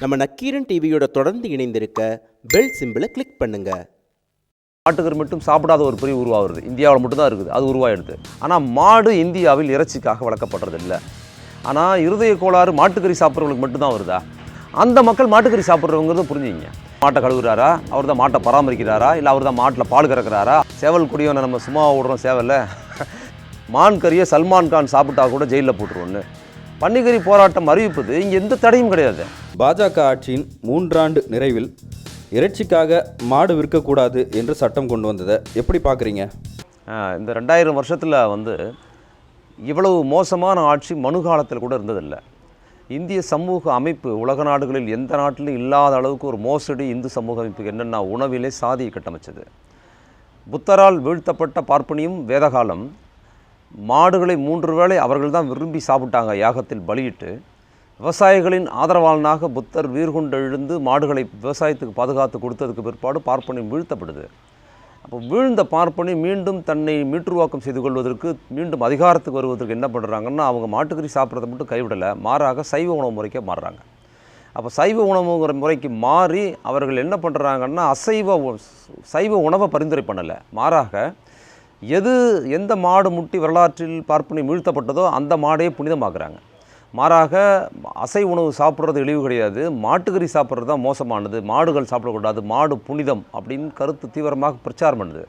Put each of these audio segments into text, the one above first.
நம்ம நக்கீரன் டிவியோட தொடர்ந்து இணைந்திருக்க பெல் சிம்பிளை கிளிக் பண்ணுங்க. மாட்டுக்கறி மட்டும் சாப்பிடாத ஒரு பிரிவு உருவாகுது இந்தியாவில் மட்டும்தான் இருக்குது. அது உருவாயிடுது. ஆனால் மாடு இந்தியாவில் இறைச்சிக்காக வளர்க்கப்படுறது இல்லை ஆனால் இருதய கோளாறு மாட்டுக்கறி சாப்பிட்றவங்களுக்கு மட்டும்தான் வருதா? அந்த மக்கள் மாட்டுக்கறி சாப்பிட்றவங்கிறத புரிஞ்சுங்க. மாட்டை கழுவுறாரா? அவர் தான் மாட்டை பராமரிக்கிறாரா? இல்லை அவர் தான் மாட்டில் பால் கறக்கிறாரா? சேவல் குடியோனை நம்ம சும்மா விடுறோம் சேவலில். மான் கறியை சல்மான் கான் சாப்பிட்டா கூட ஜெயிலில் போட்டுருவோன்னு பன்னிக்கறி போராட்டம் அறிவிப்பது இங்கே எந்த தடையும் கிடையாது. பாஜக ஆட்சியின் மூன்றாண்டு நிறைவில் இறைச்சிக்காக மாடு விற்கக்கூடாது என்று சட்டம் கொண்டு வந்ததை எப்படி பார்க்குறீங்க? இந்த ரெண்டாயிரம் வருஷத்தில் வந்து இவ்வளவு மோசமான ஆட்சி மனு காலத்தில் கூட இருந்ததில்லை. இந்திய சமூக அமைப்பு உலக நாடுகளில் எந்த நாட்டிலும் இல்லாத அளவுக்கு ஒரு மோசடி இந்து சமூக அமைப்புக்கு என்னென்னா உணவிலே சாதியை கட்டமைச்சது. புத்தரால் வீழ்த்தப்பட்ட பார்ப்பனியும் வேதகாலம். மாடுகளை மூன்று வேளை அவர்கள் தான் விரும்பி சாப்பிட்டாங்க. யாகத்தில் பலியிட்டு விவசாயிகளின் ஆதரவாளனாக புத்தர் வீர்கொண்டு எழுந்து மாடுகளை விவசாயத்துக்கு பாதுகாத்து கொடுத்ததுக்கு பிற்பாடு பார்ப்பனை வீழ்த்தப்படுது. அப்போ வீழ்ந்த பார்ப்பனி மீண்டும் தன்னை மீட்டுருவாக்கம் செய்து கொள்வதற்கு மீண்டும் அதிகாரத்துக்கு வருவதற்கு என்ன பண்ணுறாங்கன்னா அவங்க மாட்டுக்கறி சாப்பிட்றத மட்டும் கைவிடலை மாறாக சைவ உணவு முறைக்கே மாறுறாங்க. அப்போ சைவ உணவுங்கிற முறைக்கு மாறி அவர்கள் என்ன பண்ணுறாங்கன்னா அசைவ உ- சைவ உணவை பரிந்துரை பண்ணலை. மாறாக எது எந்த மாடு முட்டி வரலாற்றில் பார்ப்பனை வீழ்த்தப்பட்டதோ அந்த மாடையே புனிதமாக்குறாங்க. மாறாக அசை உணவு சாப்பிட்றது இழிவு கிடையாது. மாட்டுக்கறி சாப்பிட்றது தான் மோசமானது. மாடுகள் சாப்பிடக்கூடாது. மாடு புனிதம் அப்படின்னு கருத்து தீவிரமாக பிரச்சாரம் பண்ணுது.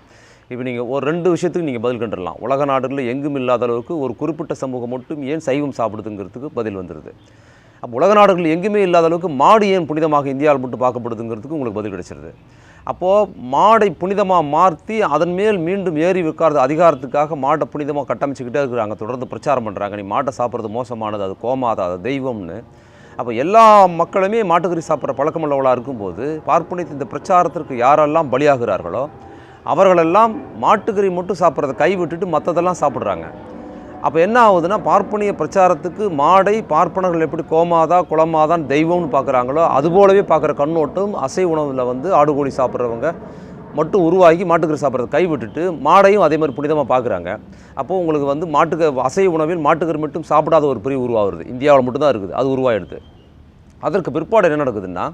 இப்போ நீங்கள் ஒரு ரெண்டு விஷயத்துக்கு நீங்கள் பதில் கண்டுடலாம் உலக நாடுகளில் எங்கும் இல்லாத அளவுக்கு ஒரு குறிப்பிட்ட சமூகம் மட்டும் ஏன் சைவம் சாப்பிடுதுங்கிறதுக்கு பதில் வந்துடுது அப்போ உலக நாடுகள் எங்குமே இல்லாத அளவுக்கு மாடு ஏன் புனிதமாக இந்தியாவில் மட்டும் பார்க்கப்படுதுங்கிறதுக்கு உங்களுக்கு பதில் கிடைச்சிருது. அப்போது மாடை புனிதமாக மாற்றி அதன் மேல் மீண்டும் ஏறி வைக்காத அதிகாரத்துக்காக மாட்டை புனிதமாக கட்டமைச்சிக்கிட்டே இருக்கிறாங்க. தொடர்ந்து பிரச்சாரம் பண்ணுறாங்க நீ மாட்டை சாப்பிட்றது மோசமானது அது கோமாதா அது தெய்வம்னு. அப்போ எல்லா மக்களுமே மாட்டுக்கறி சாப்பிட்ற பழக்கமுள்ளவளாக இருக்கும்போது பார்ப்பனித்த இந்த பிரச்சாரத்திற்கு யாரெல்லாம் பலியாகிறார்களோ அவர்களெல்லாம் மாட்டுக்கறி மட்டும் சாப்பிட்றத கைவிட்டுட்டு மற்றதெல்லாம் சாப்பிட்றாங்க. அப்போ என்ன ஆகுதுன்னா பார்ப்பனிய பிரச்சாரத்துக்கு மாடை பார்ப்பனர்கள் எப்படி கோமாதா குளமாதான் தெய்வம்னு பார்க்குறாங்களோ அதுபோலவே பார்க்குற கண்ணோட்டம் அசை உணவில் வந்து ஆடு கோழி சாப்பிட்றவங்க மட்டும் உருவாகி மாட்டுக்கறி சாப்பிட்றத கைவிட்டுட்டு மாடையும் அதே மாதிரி புனிதமாக பார்க்குறாங்க. அப்போது உங்களுக்கு வந்து மாட்டுக்கு அசை உணவில் மாட்டுக்கறி மட்டும் சாப்பிடாத ஒரு பிரிவு உருவாகுது இந்தியாவில் மட்டும்தான் இருக்குது. அது உருவாகிடுது அதற்கு பிற்பாடு என்ன நடக்குதுன்னா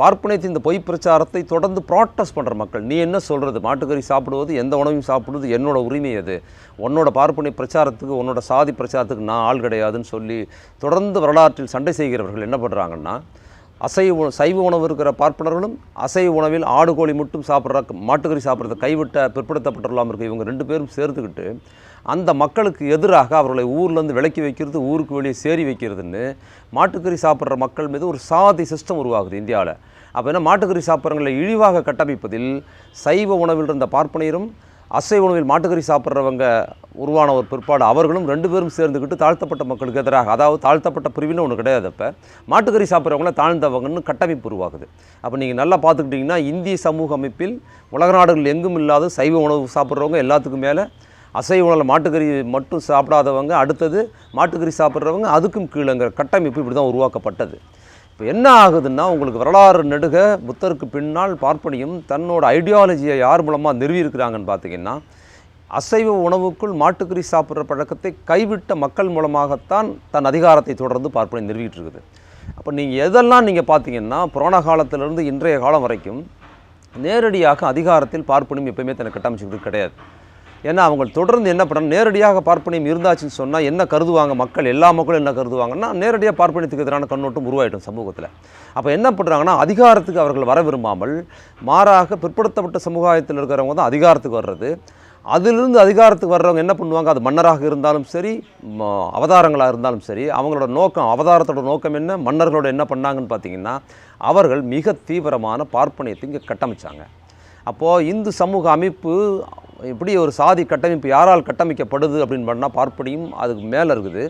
பார்ப்பனைத்து இந்த பொய் பிரச்சாரத்தை தொடர்ந்து ப்ராட்டஸ்ட் பண்ணுற மக்கள். நீ என்ன சொல்கிறது மாட்டுக்கறி சாப்பிடுவது எந்த உணவையும் சாப்பிடுவது என்னோட உரிமை அது உன்னோட பார்ப்பனை பிரச்சாரத்துக்கு உன்னோட சாதி பிரச்சாரத்துக்கு நான் ஆள் கிடையாதுன்னு சொல்லி தொடர்ந்து வரலாற்றில் சண்டை செய்கிறவர்கள் என்ன பண்ணுறாங்கன்னா அசைவ உண சைவ உணவு இருக்கிற பார்ப்பனர்களும் அசைவ உணவில் ஆடு கோழி மட்டும் சாப்பிட்ற மாட்டுக்கறி சாப்பிட்றத கைவிட்ட பிற்படுத்தப்பட்டுள்ளாமல் இருக்க இவங்க ரெண்டு பேரும் சேர்த்துக்கிட்டு அந்த மக்களுக்கு எதிராக அவர்களை ஊர்லேருந்து விலக்கி வைக்கிறது ஊருக்கு வெளியே சேரி வைக்கிறதுன்னு மாட்டுக்கறி சாப்பிட்ற மக்கள் மீது ஒரு சாதி சிஸ்டம் உருவாகுது இந்தியாவில். அப்போ என்ன மாட்டுக்கறி சாப்பிட்றவங்களை இழிவாக கட்டமைப்பதில் சைவ உணவில் இருந்த பார்ப்பனையரும் அசைவ உணவில் மாட்டுக்கறி சாப்பிட்றவங்க உருவான ஒரு பிற்பாடு. அவர்களும் ரெண்டு பேரும் சேர்ந்துக்கிட்டு தாழ்த்தப்பட்ட மக்களுக்கு எதிராக அதாவது தாழ்த்தப்பட்ட பிரிவின்னு ஒன்று கிடையாது அப்போ மாட்டுக்கறி சாப்பிட்றவங்கள தாழ்ந்தவங்கன்னு கட்டமைப்பு உருவாகுது. அப்போ நீங்கள் நல்லா பார்த்துக்கிட்டிங்கன்னா இந்திய சமூக அமைப்பில் உலக நாடுகள் எங்கும் இல்லாத சைவ உணவு சாப்பிட்றவங்க எல்லாத்துக்கும் மேலே அசைவ உணவில் மாட்டுக்கறி மட்டும் சாப்பிடாதவங்க அடுத்தது மாட்டுக்கறி சாப்பிட்றவங்க அதுக்கும் கீழேங்கிற கட்டமைப்பு இப்படி தான் உருவாக்கப்பட்டது. இப்போ என்ன ஆகுதுன்னா உங்களுக்கு வரலாறு நெடுக புத்தருக்கு பின்னால் பார்ப்பனியும் தன்னோட ஐடியாலஜியை யார் மூலமாக நிறுவியிருக்கிறாங்கன்னு பார்த்தீங்கன்னா அசைவ உணவுக்குள் மாட்டுக்கறி சாப்பிட்ற பழக்கத்தை கைவிட்ட மக்கள் மூலமாகத்தான் தன் அதிகாரத்தை தொடர்ந்து பார்ப்பனை நிறுவிட்டு இருக்குது அப்போ நீங்கள் எதெல்லாம் நீங்கள் பார்த்தீங்கன்னா புராண காலத்திலிருந்து இன்றைய காலம் வரைக்கும் நேரடியாக அதிகாரத்தில் பார்ப்பனும் எப்பயுமே தன்னை கட்டமைச்சுக்கிட்டு கிடையாது. ஏன்னா அவங்க தொடர்ந்து என்ன பண்ணணும் நேரடியாக பார்ப்பனியம் இருந்தாச்சுன்னு சொன்னால் என்ன கருதுவாங்க மக்கள் எல்லா மக்களும் என்ன கருதுவாங்கன்னா நேரடியாக பார்ப்பனியத்துக்கு எதிரான கண்ணோட்டம் உருவாயிட்டும் சமூகத்தில். அப்போ என்ன பண்ணுறாங்கன்னா அதிகாரத்துக்கு அவர்கள் வர விரும்பாமல் மாறாக பிற்படுத்தப்பட்ட சமுதாயத்தில் இருக்கிறவங்க தான் அதிகாரத்துக்கு வர்றது. அதிலிருந்து அதிகாரத்துக்கு வர்றவங்க என்ன பண்ணுவாங்க? அது மன்னராக இருந்தாலும் சரி அவதாரங்களாக இருந்தாலும் சரி அவங்களோட நோக்கம் அவதாரத்தோட நோக்கம் என்ன மன்னர்களோட என்ன பண்ணாங்கன்னு பார்த்தீங்கன்னா அவர்கள் மிக தீவிரமான பார்ப்பனியத்தை இங்கே கட்டமைச்சாங்க. அப்போது இந்து சமூக அமைப்பு இப்படி ஒரு சாதி கட்டமைப்பு யாரால் கட்டமைக்கப்படுது அப்படின்னு பண்ணால் பார்ப்பனியும் அதுக்கு மேலே இருக்குது.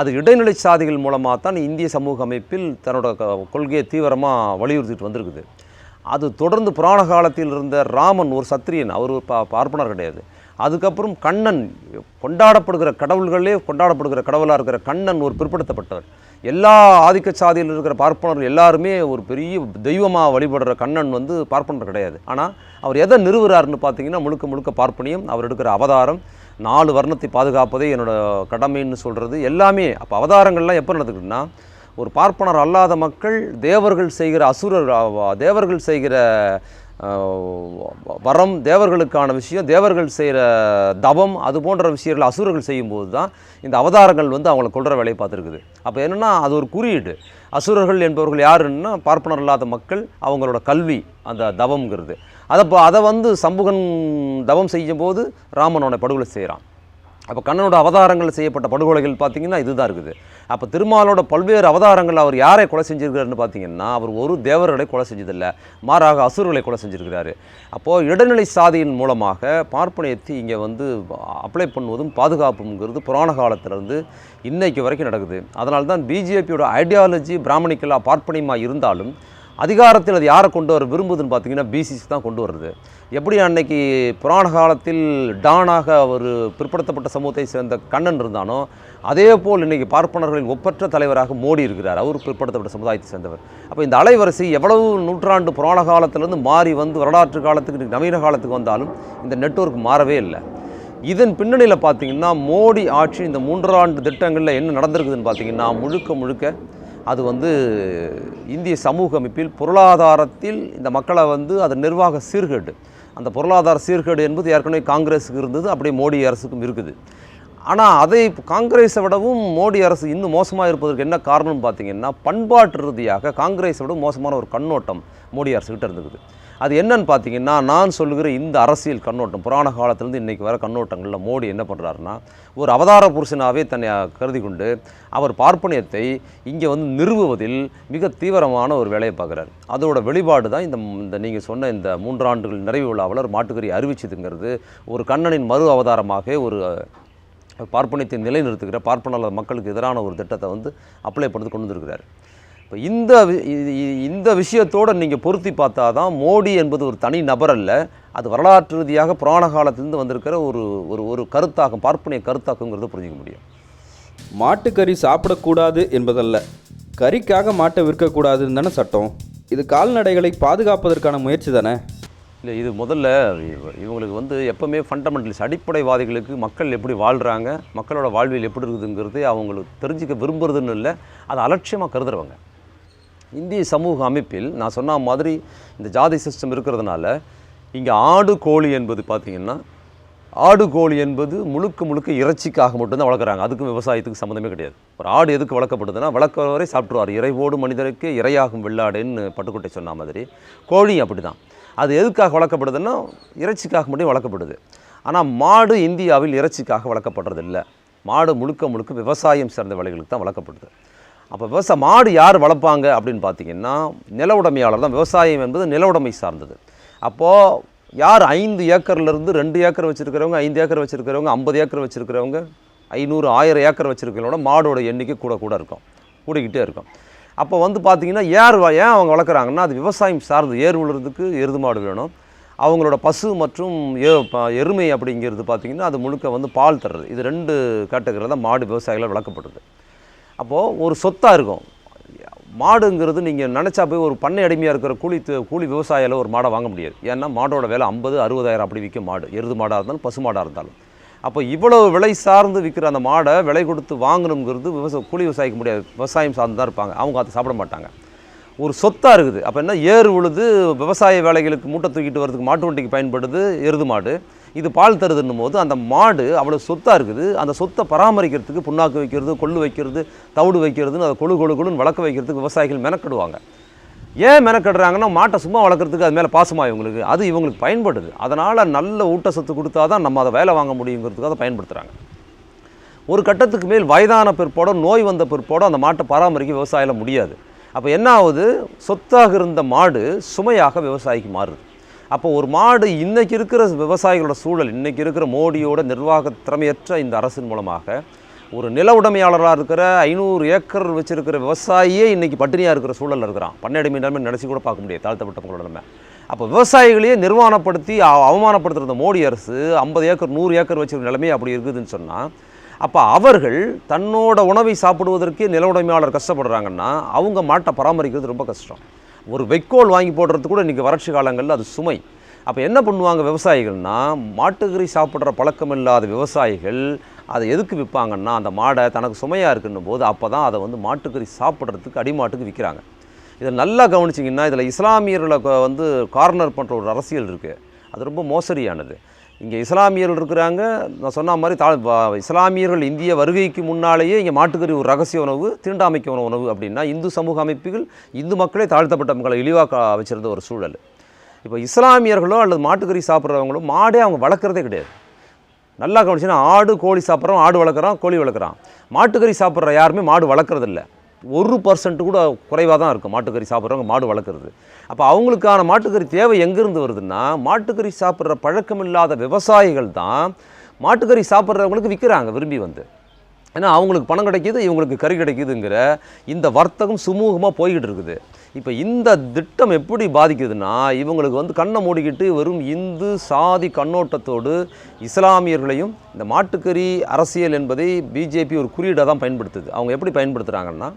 அது இடைநிலை சாதிகள் மூலமாக தான் இந்திய சமூக அமைப்பில் தன்னோட கொள்கையை தீவிரமாக வலியுறுத்திட்டு வந்திருக்குது. அது தொடர்ந்து புராண காலத்தில் இருந்த ராமன் ஒரு சத்திரியன் அவர் ஒரு பார்ப்பனர் கிடையாது. அதுக்கப்புறம் கண்ணன் கொண்டாடப்படுகிற கடவுள்களே கொண்டாடப்படுகிற கடவுளாக இருக்கிற கண்ணன் ஒரு பிற்படுத்தப்பட்டவர். எல்லா ஆதிக்க சாதியில் இருக்கிற பார்ப்பனர் எல்லாருமே ஒரு பெரிய தெய்வமாக வழிபடுற கண்ணன் வந்து பார்ப்பனர் கிடையாது. ஆனால் அவர் எதை நிறுவுறாருன்னு பார்த்தீங்கன்னா முழுக்க முழுக்க பார்ப்பனியம் அவர் எடுக்கிற அவதாரம் நாலு வர்ணத்தை பாதுகாப்பதே என்னோட கடமைன்னு சொல்கிறது எல்லாமே. அப்போ அவதாரங்கள்லாம் எப்போ நடந்துக்கிட்டுன்னா ஒரு பார்ப்பனர் அல்லாத மக்கள் தேவர்கள் செய்கிற அசுரர் தேவர்கள் செய்கிற வரம் தேவர்களுக்கான விஷயம் தேவர்கள் செய்கிற தவம் அது போன்ற விஷயங்கள் அசுரர்கள் செய்யும்போது தான் இந்த அவதாரங்கள் வந்து அவங்கள கொள்கிற வேலையை பார்த்துருக்குது. அப்போ என்னென்னா அது ஒரு குறியீடு. அசுரர்கள் என்பவர்கள் யாருன்னா பார்ப்பனர் இல்லாத மக்கள் அவங்களோட கல்வி அந்த தவம்ங்கிறது. அதை இப்போ அதை வந்து சம்புகன் தவம் செய்யும்போது ராமன் அவனை படுகொலை செய்கிறான். அப்போ கண்ணனோட அவதாரங்கள் செய்யப்பட்ட படுகொலைகள் பார்த்திங்கன்னா இதுதான் இருக்குது. அப்போ திருமாலோட பல்வேறு அவதாரங்கள் அவர் யாரை கொலை செஞ்சிருக்காருன்னு பார்த்தீங்கன்னா அவர் ஒரு தேவர்களை கொலை செஞ்சதில்லை மாறாக அசுர்களை கொலை செஞ்சிருக்கிறாரு. அப்போது இடைநிலை சாதியின் மூலமாக பார்ப்பனியத்தை இங்கே வந்து அப்ளை பண்ணுவதும் பாதுகாப்புங்கிறது புராண காலத்திலேருந்து இன்றைக்கு வரைக்கும் நடக்குது. அதனால தான் பிஜேபியோட ஐடியாலஜி பிராமணிக்கலாக பார்ப்பனியமாக இருந்தாலும் அதிகாரத்தில் அது யாரை கொண்டு வர விரும்புதுன்னு பார்த்தீங்கன்னா பிசிசி தான் கொண்டு வருது எப்படி அன்னைக்கு புராண காலத்தில் டானாக ஒரு பிற்படுத்தப்பட்ட சமூகத்தை சேர்ந்த கண்ணன் இருந்தானோ அதே போல் இன்னைக்கு பார்ப்பனர்களின் ஒப்பற்ற தலைவராக மோடி இருக்கிறார். அவர் பிற்படுத்தப்பட்ட சமுதாயத்தை சேர்ந்தவர். அப்போ இந்த அலைவரிசை எவ்வளவு நூற்றாண்டு புராண காலத்திலேருந்து மாறி வந்து வரலாற்று காலத்துக்கு இன்னைக்கு நவீன காலத்துக்கு வந்தாலும் இந்த நெட்வொர்க் மாறவே இல்லை. இதன் பின்னணியில் பார்த்திங்கன்னா மோடி ஆட்சி இந்த மூன்றாண்டு திட்டங்களில் என்ன நடந்திருக்குதுன்னு பார்த்தீங்கன்னா முழுக்க முழுக்க அது வந்து இந்திய சமூக அமைப்பில் பொருளாதாரத்தில் இந்த மக்களை வந்து அது நிர்வாக சீர்கேடு. அந்த பொருளாதார சீர்கேடு என்பது ஏற்கனவே காங்கிரஸுக்கு இருந்தது அப்படியே மோடி அரசுக்கும் இருக்குது. ஆனால் அதை காங்கிரஸை விடவும் மோடி அரசு இன்னும் மோசமாக இருப்பதற்கு என்ன காரணம்னு பார்த்தீங்கன்னா பண்பாட்டு ரீதியாக காங்கிரஸை விட மோசமான ஒரு கண்ணோட்டம் மோடி அரசுக்கிட்ட இருந்துக்குது அது என்னன்னு பார்த்தீங்கன்னா நான் சொல்லுகிற இந்த அரசியல் கண்ணோட்டம் புராண காலத்திலேருந்து இன்றைக்கி வர கண்ணோட்டங்களில் மோடி என்ன பண்ணுறாருன்னா ஒரு அவதார புருஷனாகவே தன்னை கருதி கொண்டு அவர் பார்ப்பனியத்தை இங்கே வந்து நிறுவுவதில் மிக தீவிரமான ஒரு வேலையை பார்க்குறாரு. அதோட வெளிப்பாடு தான் இந்த இந்த நீங்கள் சொன்ன இந்த மூன்றாண்டுகள் நிறைவு விழாவில் மாட்டுக்கறி அறிவிச்சதுங்கிறது ஒரு கண்ணனின் மறு அவதாரமாக ஒரு பார்ப்பனியத்தை நிலைநிறுத்துகிற பார்ப்பன மக்களுக்கு எதிரான ஒரு திட்டத்தை வந்து அப்ளை பண்ணி கொண்டு வந்திருக்கிறார். இப்போ இந்த இந்த விஷயத்தோடு நீங்கள் பொருத்தி பார்த்தா தான் மோடி என்பது ஒரு தனி நபர் அல்ல அது வரலாற்று ரீதியாக புராண காலத்திலிருந்து வந்திருக்கிற ஒரு ஒரு ஒரு கருத்தாக்கம் பார்ப்பனிய கருத்தாக்கங்கிறத புரிஞ்சிக்க முடியும். மாட்டுக்கறி சாப்பிடக்கூடாது என்பதல்ல. கறிக்காக மாட்டை விற்கக்கூடாதுன்னு தானே சட்டம்? இது கால்நடைகளை பாதுகாப்பதற்கான முயற்சி தானே? இல்லை இது முதல்ல இவ- இவங்களுக்கு வந்து எப்போவுமே ஃபண்டமெண்டல்ஸ் அடிப்படைவாதிகளுக்கு மக்கள் எப்படி வாழ்கிறாங்க மக்களோட வாழ்வியல் எப்படி இருக்குதுங்கிறது அவங்களுக்கு தெரிஞ்சுக்க விரும்புறதுன்னு இல்லை. அதை அலட்சியமாக கருதுறவங்க. இந்திய சமூக அமைப்பில் நான் சொன்ன மாதிரி இந்த ஜாதி சிஸ்டம் இருக்கிறதுனால இங்கே ஆடு கோழி என்பது பார்த்திங்கன்னா ஆடு கோழி என்பது முழுக்க முழுக்க இறைச்சிக்காக மட்டும்தான் வளர்க்குறாங்க. அதுக்கும் விவசாயத்துக்கு சம்மந்தமே கிடையாது. ஒரு ஆடு எதுக்கு வளர்க்கப்படுதுன்னா வளர்க்குறவரை சாப்பிட்ருவார் இறைவோடு மனிதருக்கு இரையாகும் வெள்ளாடுன்னு பட்டுக்கோட்டை சொன்ன மாதிரி. கோழி அப்படி தான் அது எதுக்காக வளர்க்கப்படுதுன்னா இறைச்சிக்காக மட்டும் வளர்க்கப்படுது. ஆனால் மாடு இந்தியாவில் இறைச்சிக்காக வளர்க்கப்படுறதில்ல. மாடு முழுக்க முழுக்க விவசாயம் சார்ந்த விலைகளுக்கு தான் வளர்க்கப்படுது. அப்போ விவசாய மாடு யார் வளர்ப்பாங்க அப்படின்னு பார்த்தீங்கன்னா நில உடைமையாளர் தான். விவசாயம் என்பது நில உடைமை சார்ந்தது. அப்போது யார் ஐந்து ஏக்கர்லேருந்து ரெண்டு ஏக்கர் வச்சுருக்கிறவங்க ஐந்து ஏக்கர் வச்சுருக்கிறவங்க ஐம்பது ஏக்கர் வச்சுருக்கிறவங்க ஐநூறு ஆயிரம் ஏக்கர் வச்சுருக்கிறவங்களோட மாடோட எண்ணிக்கை கூட கூட இருக்கும். கூடிக்கிட்டே இருக்கும். அப்போ வந்து பார்த்தீங்கன்னா ஏர் ஏன் அவங்க வளர்க்குறாங்கன்னா அது விவசாயம் சார்ந்து ஏர் உழுறதுக்கு எருது மாடு வேணும். அவங்களோட பசு மற்றும் ப- எருமை அப்படிங்கிறது பார்த்தீங்கன்னா அது முழுக்க வந்து பால் தர்றது. இது ரெண்டு கேட்டகரியில் தான் மாடு விவசாயிகளால் வளர்க்கப்படுது அப்போது ஒரு சொத்தாக இருக்கும். மாடுங்கிறது நீங்கள் நினச்சா போய் ஒரு பண்ணை அடிமையாக இருக்கிற கூலி கூலி விவசாயியில் ஒரு மாடை வாங்க முடியாது. ஏன்னா மாடோட விலை ஐம்பது அறுபதாயிரம் அப்படி விற்கும் மாடு. எருது மாடாக இருந்தாலும் பசு மாடாக இருந்தாலும். அப்போ இவ்வளோ விலை சார்ந்து விற்கிற அந்த மாடை விலை கொடுத்து வாங்கணுங்கிறது விவசாய கூலி விவசாயிக்க முடியாது. விவசாயம் சார்ந்து தான் இருப்பாங்க. அவங்க அதை சாப்பிட மாட்டாங்க. ஒரு சொத்தாக இருக்குது. அப்போ என்ன? ஏர் உழுது விவசாய வேலைகளுக்கு மூட்டை தூக்கிட்டு வரதுக்கு மாட்டு வண்டிக்கு பயன்படுது எருது மாடு. இது பால் தருதுன்னும் போது அந்த மாடு அவ்வளோ சொத்தாக இருக்குது. அந்த சொத்தை பராமரிக்கிறதுக்கு புண்ணாக்கு வைக்கிறது கொள்ளு வைக்கிறது தவிடு வைக்கிறதுன்னு அதை கொழு கொழு கொழுன்னு வளர்க்க வைக்கிறதுக்கு விவசாயிகள் மெனக்கெடுவாங்க. ஏன் மெனக்கெடுறாங்கன்னா மாட்டை சும்மா வளர்க்குறதுக்கு அது மேலே பாசமாக இவங்களுக்கு. அது இவங்களுக்கு பயன்படுது. அதனால் நல்ல ஊட்டச்சத்து கொடுத்தா தான் நம்ம அதை வேலை வாங்க முடியுங்கிறதுக்கு அதை பயன்படுத்துகிறாங்க ஒரு கட்டத்துக்கு மேல் வயதான பிற்போட நோய் வந்த பிற்போட அந்த மாட்டை பராமரிக்க விவசாயில முடியாது. அப்போ என்ன ஆகுது? சொத்தாக இருந்த மாடு சுமையாக விவசாயிக்கு மாறுது. அப்போ ஒரு மாடு இன்றைக்கி இருக்கிற விவசாயிகளோட சூழல் இன்றைக்கி இருக்கிற மோடியோட நிர்வாக திறமையற்ற இந்த அரசின் மூலமாக ஒரு நில உடைமையாளராக இருக்கிற ஐநூறு ஏக்கர் வச்சுருக்கிற விவசாயியே இன்றைக்கி பட்டினியாக இருக்கிற சூழலில் இருக்கிறான். பண்ணையடிமை நிலைமை நினச்சி கூட பார்க்க முடியாது தாழ்த்தப்பட்டவங்களோட நிலைமை. அப்போ விவசாயிகளையே நிர்வாணப்படுத்தி அவ- அவமானப்படுத்துகிற மோடி அரசு ஐம்பது ஏக்கர் நூறு ஏக்கர் வச்சுருக்க நிலைமை அப்படி இருக்குதுன்னு சொன்னால் அப்போ அவர்கள் தன்னோட உணவை சாப்பிடுவதற்கே நில உடைமையாளர் கஷ்டப்படுறாங்கன்னா அவங்க மாட்டை பராமரிக்கிறது ரொம்ப கஷ்டம். ஒரு வைக்கோல் வாங்கி போடுறது கூட இன்றைக்கி வறட்சி காலங்களில் அது சுமை. அப்போ என்ன பண்ணுவாங்க விவசாயிகள்னா மாட்டுக்கறி சாப்பிட்ற பழக்கம் இல்லாத விவசாயிகள் அதை எதுக்கு விற்பாங்கன்னா அந்த மாடை தனக்கு சுமையாக இருக்குன்னும் போது அப்போ தான் அதை வந்து மாட்டுக்கறி சாப்பிட்றதுக்கு அடிமாட்டுக்கு விற்கிறாங்க இதை நல்லா கவனிச்சிங்கன்னா இதில் இஸ்லாமியர்களை வந்து கார்னர் பண்ணுற ஒரு அரசியல் இருக்குது அது ரொம்ப மோசடியானது. இங்கே இஸ்லாமியர்கள் இருக்கிறாங்க. நான் சொன்ன மாதிரி தா இஸ்லாமியர்கள் இந்திய வருகைக்கு முன்னாலேயே இங்கே மாட்டுக்கறி ஒரு ரகசிய உணவு தீண்டாமைக்க உணவு உணவு அப்படின்னா இந்து சமூக அமைப்புகள் இந்து மக்களே தாழ்த்தப்பட்ட மக்களை இழிவாக வச்சிருந்த ஒரு சூழல். இப்போ இஸ்லாமியர்களோ அல்லது மாட்டுக்கறி சாப்பிட்றவங்களோ மாடே அவங்க வளர்க்குறதே கிடையாது. நல்லா கவனிச்சுன்னா ஆடு கோழி சாப்பிட்றோம் ஆடு வளர்க்குறான் கோழி வளர்க்குறான். மாட்டுக்கறி சாப்பிட்ற யாருமே மாடு வளர்க்குறதில்ல. ஒரு பர்சன்ட் கூட குறைவாக தான் இருக்கும். மாட்டுக்கறி சாப்பிட்றவங்க மாடு வளர்க்குறது. அப்போ அவங்களுக்கான மாட்டுக்கறி தேவை எங்கேருந்து வருதுன்னா மாட்டுக்கறி சாப்பிட்ற பழக்கம் இல்லாத விவசாயிகள் தான் மாட்டுக்கறி சாப்பிட்றவங்களுக்கு விற்கிறாங்க விரும்பி வந்து. ஏன்னா அவங்களுக்கு பணம் கிடைக்கிது இவங்களுக்கு கறி கிடைக்குதுங்கிற இந்த வர்த்தகம் சுமூகமாக போய்கிட்டு இருக்குது. இப்போ இந்த திட்டம் எப்படி பாதிக்குதுன்னா இவங்களுக்கு வந்து கண்ணை மூடிக்கிட்டு வெறும் இந்து சாதி கண்ணோட்டத்தோடு இஸ்லாமியர்களையும் இந்த மாட்டுக்கறி அரசியல் என்பதை பிஜேபி ஒரு குறியீடாக தான் பயன்படுத்துது. அவங்க எப்படி பயன்படுத்துகிறாங்கன்னா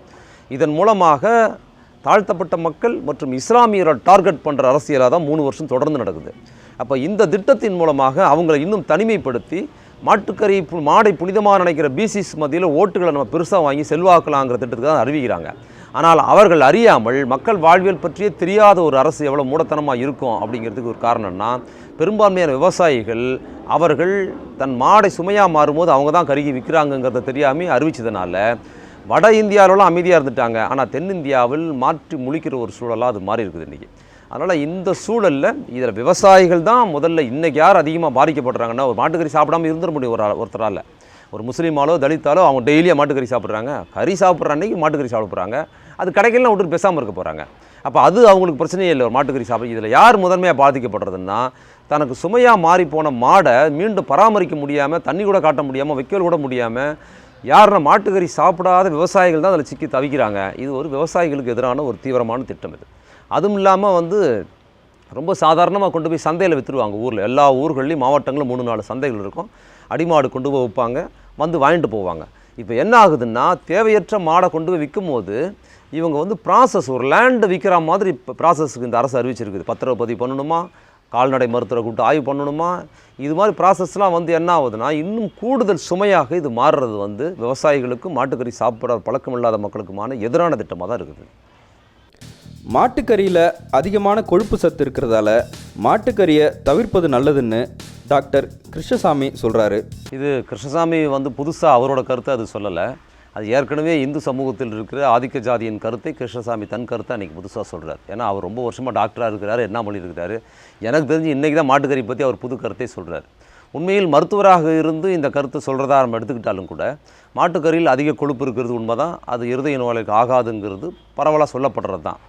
இதன் மூலமாக தாழ்த்தப்பட்ட மக்கள் மற்றும் இஸ்லாமியரை டார்கெட் பண்ணுற அரசியலாக தான் மூணு வருஷம் தொடர்ந்து நடக்குது. அப்போ இந்த திட்டத்தின் மூலமாக அவங்களை இன்னும் தனிமைப்படுத்தி மாட்டுக்கறி பு- மாடை புனிதமாக நினைக்கிற பிசிஸ் மத்தியில் ஓட்டுகளை நம்ம பெருசாக வாங்கி செல்வாக்கலாங்கிற திட்டத்துக்கு தான் அறிவிக்கிறாங்க. ஆனால் அவர்கள் அறியாமல் மக்கள் வாழ்வியல் பற்றியே தெரியாத ஒரு அரசு எவ்வளோ மூடத்தனமாக இருக்கும் அப்படிங்கிறதுக்கு ஒரு காரணம்னா பெரும்பான்மையான விவசாயிகள் அவர்கள் தன் மாடை சுமையாக மாறும்போது அவங்க தான் கருகி விற்கிறாங்கங்கிறத தெரியாமல் அறிவிச்சதுனால வட இந்தியாவிலலாம் அமைதியாக இருந்துட்டாங்க. ஆனால் தென்னிந்தியாவில் மாற்றி முழிக்கிற ஒரு சூழலாக அது மாறி இருக்குது இன்றைக்கி அதனால் இந்த சூழலில் இதில் விவசாயிகள் தான் முதல்ல இன்றைக்கி யார் அதிகமாக பாதிக்கப்படுறாங்கன்னா ஒரு மாட்டுக்கறி சாப்பிடாம இருந்துட முடியும் ஒரு ஒருத்தரால். ஒரு முஸ்லீமாலோ தலித்தாலோ அவங்க டெய்லியாக மாட்டுக்கறி சாப்பிட்றாங்க. கறி சாப்பிட்ற அன்னைக்கு மாட்டுக்கறி சாப்பிட்றாங்க. அது கடைக்கெல்லாம் விட்டுட்டு பேசாமல் இருக்க போகிறாங்க அப்போ அது அவங்களுக்கு பிரச்சனையே இல்லை ஒரு மாட்டுக்கறி சாப்பிட. இதில் யார் முதன்மையாக பாதிக்கப்படுறதுன்னா தனக்கு சுமையாக மாறி போன மாடை மீண்டும் பராமரிக்க முடியாமல் தண்ணி கூட காட்ட முடியாமல் வைக்கல் கூட முடியாமல் யாருன்னா மாட்டுக்கறி சாப்பிடாத விவசாயிகள் தான் அதில் சிக்கி தவிக்கிறாங்க. இது ஒரு விவசாயிகளுக்கு எதிரான ஒரு தீவிரமான திட்டம் இது. அதுவும் இல்லாமல் வந்து ரொம்ப சாதாரணமாக கொண்டு போய் சந்தையில் விற்றுருவாங்க ஊரில். எல்லா ஊர்கள்லையும் மாவட்டங்களும் மூணு நாலு சந்தைகள் இருக்கும். அடிமாடு கொண்டு போய் வைப்பாங்க வந்து வாங்கிட்டு போவாங்க. இப்போ என்ன ஆகுதுன்னா தேவையற்ற மாடை கொண்டு போய் விற்கும் போது இவங்க வந்து ப்ராசஸ் ஒரு லேண்டு விற்கிற மாதிரி இப்போ ப்ராசஸ்க்கு இந்த அரசு அறிவிச்சிருக்குது. பத்திரப்பதிவு பண்ணணுமா? கால்நடை மருத்துவரை கூப்பிட்டு ஆய்வு பண்ணணுமா? இது மாதிரி ப்ராசஸ்லாம் வந்து என்ன ஆகுதுன்னா இன்னும் கூடுதல் சுமையாக இது மாறுறது வந்து விவசாயிகளுக்கும் மாட்டுக்கறி சாப்பிட பழக்கம் இல்லாத மக்களுக்குமான எதிரான திட்டமாக தான் இருக்குது. மாட்டுக்கறியில் அதிகமான கொழுப்பு சத்து இருக்கிறதால மாட்டுக்கறியை தவிர்ப்பது நல்லதுன்னு டாக்டர் கிருஷ்ணசாமி சொல்கிறாரு இது கிருஷ்ணசாமி வந்து புதுசாக அவரோட கருத்தை அது சொல்லலை. அது ஏற்கனவே இந்து சமூகத்தில் இருக்கிற ஆதிக்க ஜாதியின் கருத்தை கிருஷ்ணசாமி தன் கருத்தை அன்றைக்கி புதுசாக சொல்கிறார் ஏன்னா அவர் ரொம்ப வருஷமாக டாக்டராக இருக்கிறாரு என்ன பண்ணியிருக்கிறாரு? எனக்கு தெரிஞ்சு இன்றைக்கி தான் மாட்டுக்கறி பற்றி அவர் புது கருத்தை சொல்கிறார் உண்மையில் மருத்துவராக இருந்து இந்த கருத்தை சொல்கிறதா நம்ம எடுத்துக்கிட்டாலும் கூட மாட்டுக்கறியில் அதிக கொழுப்பு இருக்கிறது உண்மைதான் அது இருதய நோய்களுக்கு ஆகாதுங்கிறது பரவலாக சொல்லப்படுறது தான்.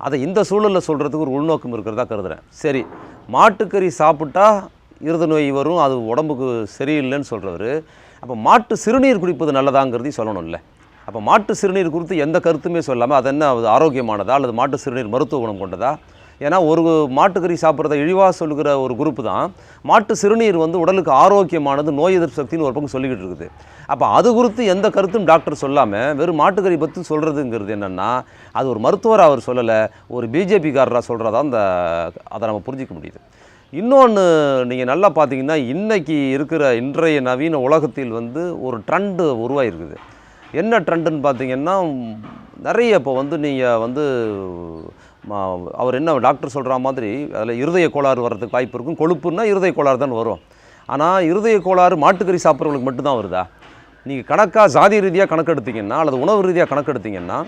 அதை இந்த சூழலில் சொல்கிறதுக்கு ஒரு உள்நோக்கம் இருக்கிறதா கருதுகிறேன் சரி மாட்டுக்கறி சாப்பிட்டா இருத நோய் வரும் அது உடம்புக்கு சரியில்லைன்னு சொல்கிறவர் அப்போ மாட்டு சிறுநீர் குடிப்பது நல்லதாங்கிறதையும் சொல்லணும்ல. அப்போ மாட்டு சிறுநீர் குறித்து எந்த கருத்துமே சொல்லாமல் அது என்ன அது ஆரோக்கியமானதா அல்லது மாட்டு சிறுநீர் மருத்துவ குணம் கொண்டதா? ஏன்னா ஒரு மாட்டுக்கறி சாப்பிட்றத இழிவாக சொல்லுகிற ஒரு குரூப்பு தான். மாட்டு சிறுநீர் வந்து உடலுக்கு ஆரோக்கியமானது நோய் எதிர்ப்பு சக்தின்னு ஒரு பக்கம் சொல்லிக்கிட்டு இருக்குது. அப்போ அது குறித்து எந்த கருத்தும் டாக்டர் சொல்லாமல் வெறும் மாட்டுக்கறி பற்றி சொல்கிறதுங்கிறது என்னென்னா அது ஒரு மருத்துவர் அவர் சொல்லலை ஒரு பிஜேபிக்காரராக சொல்கிறதா அந்த அதை நம்ம புரிஞ்சிக்க முடியுது. இன்னொன்று நீங்கள் நல்லா பார்த்தீங்கன்னா இன்றைக்கி இருக்கிற இன்றைய நவீன உலகத்தில் வந்து ஒரு ட்ரெண்டு உருவாகிருக்குது என்ன ட்ரெண்டுன்னு பார்த்தீங்கன்னா நிறைய இப்போ வந்து நீங்கள் வந்து அவர் என்ன டாக்டர் சொல்கிற மாதிரி அதில் இருதய கோளாறு வர்றதுக்கு வாய்ப்பு இருக்கும். கொழுப்புன்னா இருதய கோளாறு தான் வரும். ஆனால் இருதய கோளாறு மாட்டுக்கறி சாப்பிட்றவங்களுக்கு மட்டும்தான் வருதா? நீங்கள் கணக்காக ஜாதி ரீதியாக கணக்கெடுத்தீங்கன்னா அல்லது உணவு ரீதியாக கணக்கெடுத்தீங்கன்னா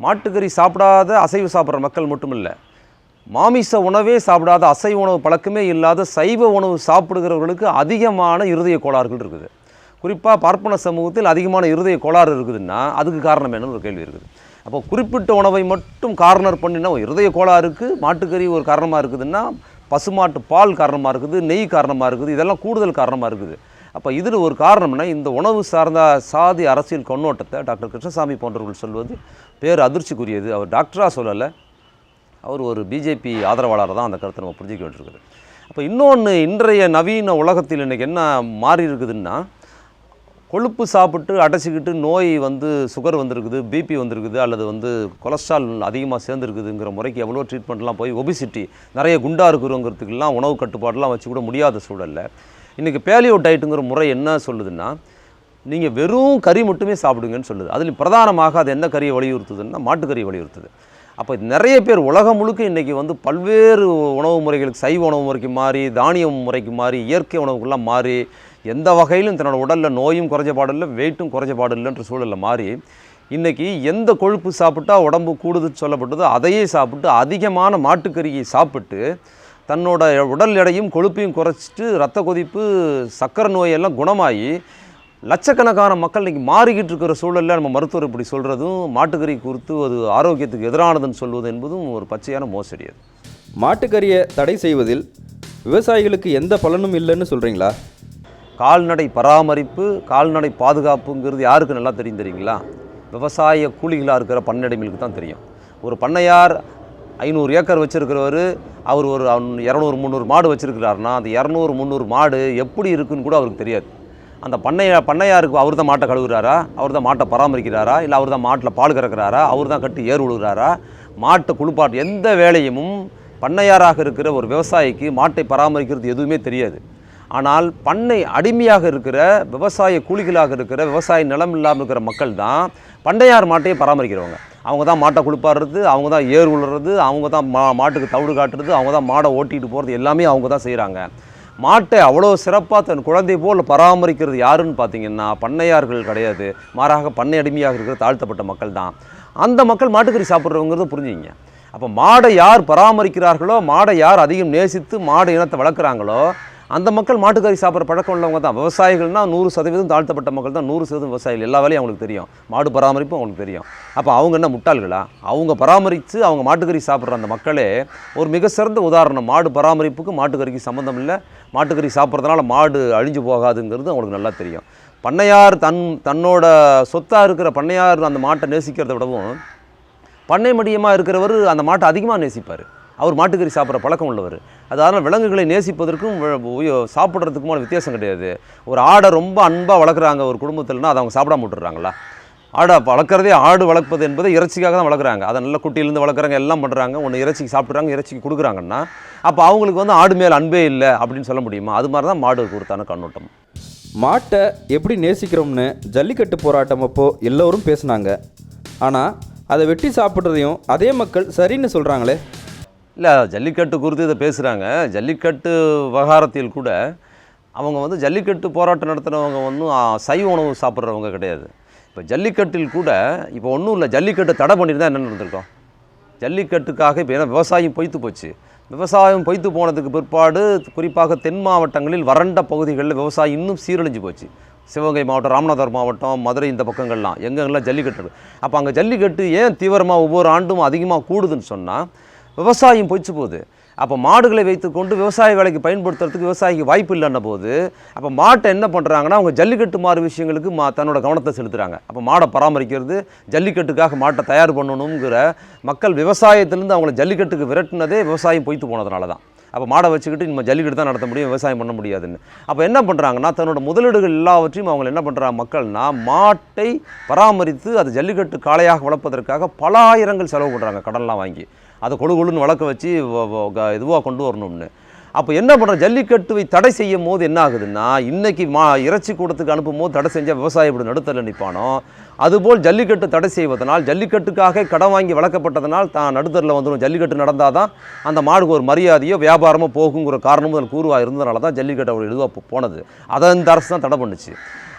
மாட்டுக்கறி சாப்பிடாத அசைவு சாப்பிட்ற மக்கள் மட்டும் இல்லை மாமிச உணவே சாப்பிடாத அசைவ உணவு பழக்கமே இல்லாத சைவ உணவு சாப்பிடுகிறவர்களுக்கு அதிகமான இருதய கோளாறுகள் இருக்குது. குறிப்பாக பார்ப்பன சமூகத்தில் அதிகமான இருதய கோளாறு இருக்குதுன்னா அதுக்கு காரணம் என்னன்னு ஒரு கேள்வி இருக்குது. அப்போ குறிப்பிட்ட உணவை மட்டும் கார்னர் பண்ணினா இருதய கோளாறுக்கு மாட்டுக்கறி ஒரு காரணமாக இருக்குதுன்னா பசுமாட்டு பால் காரணமாக இருக்குது நெய் காரணமாக இருக்குது இதெல்லாம் கூடுதல் காரணமாக இருக்குது. அப்போ இதில் ஒரு காரணம்னா இந்த உணவு சார்ந்த சாதி அரசியல் கண்ணோட்டத்தை டாக்டர் கிருஷ்ணசாமி போன்றவர்கள் சொல்வது பேர் அதிர்ச்சிக்குரியது. அவர் டாக்டராக சொல்லலை. அவர் ஒரு பிஜேபி ஆதரவாளர் தான் அந்த கருத்தை நம்ம புரிஞ்சிக்க வேண்டியிருக்குது. அப்போ இன்னொன்று இன்றைய நவீன உலகத்தில் இன்றைக்கி என்ன மாறி இருக்குதுன்னா கொழுப்பு சாப்பிட்டு அடைச்சிக்கிட்டு நோய் வந்து சுகர் வந்திருக்குது பிபி வந்திருக்குது அல்லது வந்து கொலஸ்ட்ரால் அதிகமாக சேர்ந்துருக்குதுங்கிற முறைக்கு எவ்வளோ ட்ரீட்மெண்ட்லாம் போய் ஒபிசிட்டி நிறைய குண்டாக இருக்கிறோங்கிறதுக்கெல்லாம் உணவு கட்டுப்பாடெலாம் வச்சு கூட முடியாத சூழல்ல. இன்றைக்கி பேலியோ டயட்டுங்கிற முறை என்ன சொல்லுதுன்னா நீங்கள் வெறும் கறி மட்டுமே சாப்பிடுங்கன்னு சொல்லுது. அதில் பிரதானமாக அது என்ன கறியை வலியுறுத்துதுன்னா மாட்டுக்கறி வலியுறுத்துது. அப்போ நிறைய பேர் உலகம் முழுக்க இன்றைக்கி வந்து பல்வேறு உணவு முறைகளுக்கு சைவ உணவு முறைக்கு மாறி தானிய முறைக்கு மாறி இயற்கை உணவுக்கெல்லாம் மாறி எந்த வகையிலும் தன்னோட உடலில் நோயும் குறைஞ்ச பாடில்லை வெயிட்டும் குறைஞ்ச பாடில்லைன்ற சூழலில் மாறி இன்றைக்கி எந்த கொழுப்பு சாப்பிட்டா உடம்பு கூடுதுன்னு சொல்லப்பட்டதோ அதையே சாப்பிட்டு அதிகமான மாட்டுக்கறியை சாப்பிட்டு தன்னோட உடல் எடையும் கொழுப்பையும் குறைச்சிட்டு ரத்த கொதிப்பு சக்கரை நோயெல்லாம் குணமாகி லட்சக்கணக்கான மக்கள் இன்றைக்கி மாறிக்கிட்டு இருக்கிற சூழலில் நம்ம மருத்துவர் இப்படி சொல்கிறதும் மாட்டுக்கறி குறித்து அது ஆரோக்கியத்துக்கு எதிரானதுன்னு சொல்வது என்பதும் ஒரு பச்சையான மோசடி அது. மாட்டுக்கறியை தடை செய்வதில் விவசாயிகளுக்கு எந்த பலனும் இல்லைன்னு சொல்கிறீங்களா கால்நடை பராமரிப்பு கால்நடை பாதுகாப்புங்கிறது யாருக்கு நல்லா தெரியும் தெரியுங்களா? விவசாய கூலிகளாக இருக்கிற பண்ணையடிமைகளுக்கு தான் தெரியும். ஒரு பண்ணையார் ஐநூறு ஏக்கர் வச்சுருக்கிறவர் அவர் ஒரு இரநூறு முந்நூறு மாடு வச்சுருக்கிறாருன்னா அந்த இரநூறு முந்நூறு மாடு எப்படி இருக்குன்னு கூட அவருக்கு தெரியாது. அந்த பண்ணையா பண்ணையாருக்கு அவர் தான் மாட்டை கழுவுறாரா? அவர் தான் மாட்டை பராமரிக்கிறாரா? இல்லை அவர் தான் மாட்டில் பால் கறக்கிறாரா? அவர் தான் கட்டி ஏறு விழுகிறாரா மாட்டை குளிப்பாட்டு எந்த வேலையும் பண்ணையாராக இருக்கிற ஒரு விவசாயிக்கு மாட்டை பராமரிக்கிறது எதுவுமே தெரியாது. ஆனால் பண்ணை அடிமையாக இருக்கிற விவசாய கூலிகளாக இருக்கிற விவசாய நிலம் இல்லாமல் இருக்கிற மக்கள் தான் பண்ணையார் மாட்டையை பராமரிக்கிறவங்க. அவங்க தான் மாட்டை குளிப்பாடுறது அவங்க தான் ஏர் உழுறது அவங்க தான் மா மாட்டுக்கு தவிடு காட்டுறது அவங்க தான் மாடை ஓட்டிகிட்டு போகிறது எல்லாமே அவங்க தான் செய்கிறாங்க மாட்டை அவ்வளோ சிறப்பாக தன் குழந்தை போல் பராமரிக்கிறது யாருன்னு பார்த்தீங்கன்னா பண்ணையார்கள் கிடையாது. மாறாக பண்ணை அடிமையாக இருக்கிற தாழ்த்தப்பட்ட மக்கள் தான். அந்த மக்கள் மாட்டுக்கறி சாப்பிட்றவங்கிறத புரிஞ்சுங்க அப்போ மாடை யார் பராமரிக்கிறார்களோ மாடை யார் அதிகம் நேசித்து மாடு இனத்தை வளர்க்குறாங்களோ அந்த மக்கள் மாட்டுக்கறி சாப்பிட்ற பழக்கம் உள்ளவங்க தான். விவசாயிகள்னா நூறு சதவீதம் தாழ்த்தப்பட்ட மக்கள் தான். நூறு சதவீதம் விவசாயிகள். எல்லா வேலையும் அவங்களுக்கு தெரியும். மாடு பராமரிப்பும் அவங்களுக்கு தெரியும். அப்போ அவங்க என்ன முட்டாள்களா? அவங்க பராமரித்து அவங்க மாட்டுக்கறி சாப்பிட்ற அந்த மக்களே ஒரு மிக சிறந்த உதாரணம். மாடு பராமரிப்புக்கு மாட்டுக்கறிக்கு சம்மந்தம் இல்லை. மாட்டுக்கறி சாப்பிட்றதுனால மாடு அழிஞ்சு போகாதுங்கிறது அவங்களுக்கு நல்லா தெரியும். பண்ணையார் தன் தன்னோட சொத்தாக இருக்கிற பண்ணையார் அந்த மாட்டை நேசிக்கிறத விடவும் பண்ணை மடியமாக இருக்கிறவர் அந்த மாட்டை அதிகமாக நேசிப்பார். அவர் மாட்டுக்கறி சாப்பிட்ற பழக்கம் உள்ளவர். அதனால் விலங்குகளை நேசிப்பதற்கும் சாப்பிட்றதுக்குமான வித்தியாசம் கிடையாது. ஒரு ஆடை ரொம்ப அன்பாக வளர்க்குறாங்க ஒரு குடும்பத்தில்னா அதை அவங்க சாப்பிடாம விட்டுறாங்களா ஆடை வளர்க்குறதே ஆடு வளர்ப்பது என்பது இறைச்சிக்காக தான் வளர்க்குறாங்க. அதை நல்ல குட்டியிலேருந்து வளர்க்குறாங்க எல்லாம் பண்ணுறாங்க ஒன்று இறைச்சிக்கு சாப்பிட்றாங்க இறைச்சிக்கு கொடுக்குறாங்கன்னா அப்போ அவங்களுக்கு வந்து ஆடு மேல் அன்பே இல்லை அப்படின்னு சொல்ல முடியுமா? அது மாதிரி தான் மாடு கொடுத்தான கண்ணோட்டம். மாட்டை எப்படி நேசிக்கிறோம்னு ஜல்லிக்கட்டு போராட்டம் அப்போ எல்லோரும் பேசுனாங்க. ஆனால் அதை வெட்டி சாப்பிட்றதையும் அதே மக்கள் சரின்னு சொல்கிறாங்களே இல்லை ஜல்லிக்கட்டு குறித்து இதை பேசுகிறாங்க ஜல்லிக்கட்டு விவகாரத்தில் கூட அவங்க வந்து ஜல்லிக்கட்டு போராட்டம் நடத்துகிறவங்க ஒன்றும் சைவ உணவு சாப்பிட்றவங்க கிடையாது. இப்போ ஜல்லிக்கட்டில் கூட இப்போ ஒன்றும் இல்லை ஜல்லிக்கட்டு தடை பண்ணியிருந்தா என்ன நடந்திருக்கோம் ஜல்லிக்கட்டுக்காக இப்போ ஏன்னா விவசாயம் பொய்த்து போச்சு. விவசாயம் பொய்த்து போனதுக்கு பிற்பாடு குறிப்பாக தென் மாவட்டங்களில் வறண்ட பகுதிகளில் விவசாயம் இன்னும் சீரழிஞ்சு போச்சு. சிவகங்கை மாவட்டம் ராமநாதபுரம் மாவட்டம் மதுரை இந்த பக்கங்கள்லாம் எங்கெங்கெல்லாம் ஜல்லிக்கட்டு அப்போ அங்கே ஜல்லிக்கட்டு ஏன் தீவிரமாக ஒவ்வொரு ஆண்டும் அதிகமாக கூடுதுன்னு சொன்னால் விவசாயம் பொய்ச்சு போகுது. அப்போ மாடுகளை வைத்துக்கொண்டு விவசாய வேலைக்கு பயன்படுத்துறதுக்கு விவசாயிக்கு வாய்ப்பு இல்லைன்ன போது அப்போ மாட்டை என்ன பண்ணுறாங்கன்னா அவங்க ஜல்லிக்கட்டு மாறு விஷயங்களுக்கு மா தன்னோட கவனத்தை செலுத்துகிறாங்க அப்போ மாடை பராமரிக்கிறது ஜல்லிக்கட்டுக்காக மாட்டை தயார் பண்ணணுங்கிற மக்கள் விவசாயத்திலேருந்து அவங்கள ஜல்லிக்கட்டுக்கு விரட்டினதே விவசாயம் பொய்த்து போனதுனால தான். அப்போ மாடை வச்சுக்கிட்டு நம்ம ஜல்லிக்கட்டு தான் நடத்த முடியும் விவசாயம் பண்ண முடியாதுன்னு. அப்போ என்ன பண்ணுறாங்கன்னா தன்னோட முதலீடுகள் எல்லாவற்றையும் அவங்க என்ன பண்ணுறாங்க மக்கள்னா மாட்டை பராமரித்து அது ஜல்லிக்கட்டு காளையாக வளர்ப்பதற்காக பல ஆயிரங்கள் செலவு பண்ணுறாங்க கடன்லாம் வாங்கி. அதை கொழு கொழுன்னு வளர்க்க வச்சு இதுவாக கொண்டு வரணும்னு. அப்போ என்ன பண்ணுற ஜல்லிக்கட்டுவை தடை செய்யும் போது என்ன ஆகுதுன்னா இன்றைக்கி மா இறைச்சி கூடத்துக்கு அனுப்பும் போது தடை செஞ்சால் விவசாயம் இப்படி நடுத்தல நிற்பானோ அதுபோல் ஜல்லிக்கட்டு தடை செய்வதனால் ஜல்லிக்கட்டுக்காக கடன் வாங்கி வளர்க்கப்பட்டதனால் தான் நடுத்தரில் வந்துடும் ஜல்லிக்கட்டு நடந்தால் தான் அந்த மாடுக்கு ஒரு மரியாதையோ வியாபாரமோ போகுங்கிற காரணமும் அதில் கூறுவாக இருந்ததுனால தான் ஜல்லிக்கட்டு அவ்வளோ இதுவாக போனது. அதை இந்த அரசு தான் தடை பண்ணுச்சு.